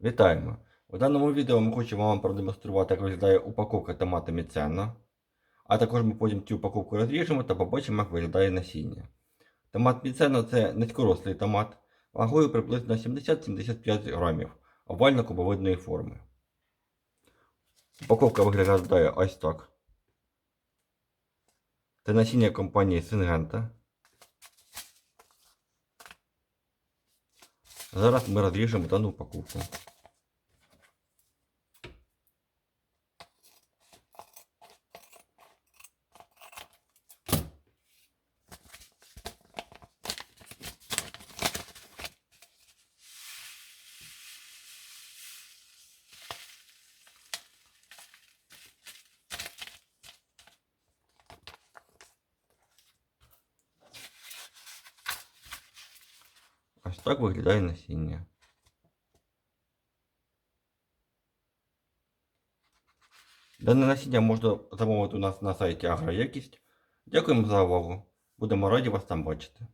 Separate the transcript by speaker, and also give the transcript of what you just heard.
Speaker 1: Вітаємо! У даному відео ми хочемо вам продемонструвати, як виглядає упаковка томата Міцено. А також ми потім цю упаковку розріжемо та побачимо, як виглядає насіння. Томат Міцено це низькорослий томат, вагою приблизно 70-75 грамів овально-кубовидної форми. Упаковка виглядає ось так. Це насіння компанії Сингента. Зараз ми розріжемо дану упаковку. Ось так виглядає насіння. Дане насіння можна замовити у нас на сайті Агроякість. Дякуємо за увагу. Будемо раді вас там бачити.